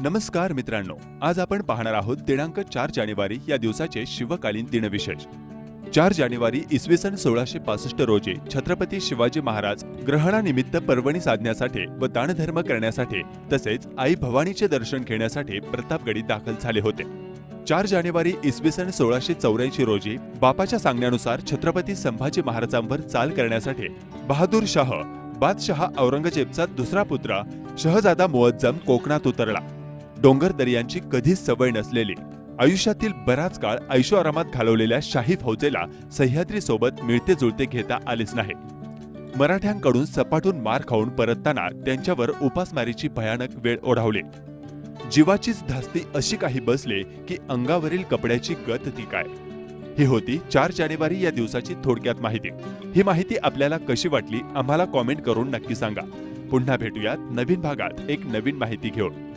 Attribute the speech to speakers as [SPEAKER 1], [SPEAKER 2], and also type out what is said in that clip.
[SPEAKER 1] नमस्कार मित्रांनो आज आपण पाहणार आहोत दिनांक चार जानेवारी या दिवसाचे शिवकालीन दिनविशेष. चार जानेवारी इसवी सन सोळाशे पासष्ट रोजी छत्रपती शिवाजी महाराज ग्रहणानिमित्त पर्वणी साधण्यासाठी व दानधर्म करण्यासाठी तसेच आई भवानीचे दर्शन घेण्यासाठी प्रतापगडी दाखल झाले होते. चार जानेवारी इसवी सन सोळाशे चौऱ्याऐंशी रोजी बापाच्या सांगण्यानुसार छत्रपती संभाजी महाराजांवर चाल करण्यासाठी बहादूर शाह बादशहा औरंगजेबचा दुसरा पुत्र शहजादा मुअज्जम कोकणात उतरला. डोंगर दर्यांची कधीच सवय नसलेली. आयुष्यातील बराच काळ ऐशोआरामात घालवलेल्या शाही फौजेला सह्याद्रीसोबत मिळते जुळते घेता आलेच नाही. मराठ्यांकडून सपाटून मार खाऊन परतताना त्यांच्यावर उपासमारीची भयानक वेळ ओढावली. जीवाचीच धास्ती अशी काही बसले की अंगावरील कपड्याची गत ती काय? ही होती चार जानेवारी या दिवसाची थोडक्यात माहिती. ही माहिती आपल्याला कशी वाटली आम्हाला कॉमेंट करून नक्की सांगा. पुन्हा भेटूयात नवीन भागात एक नवीन माहिती घेऊन.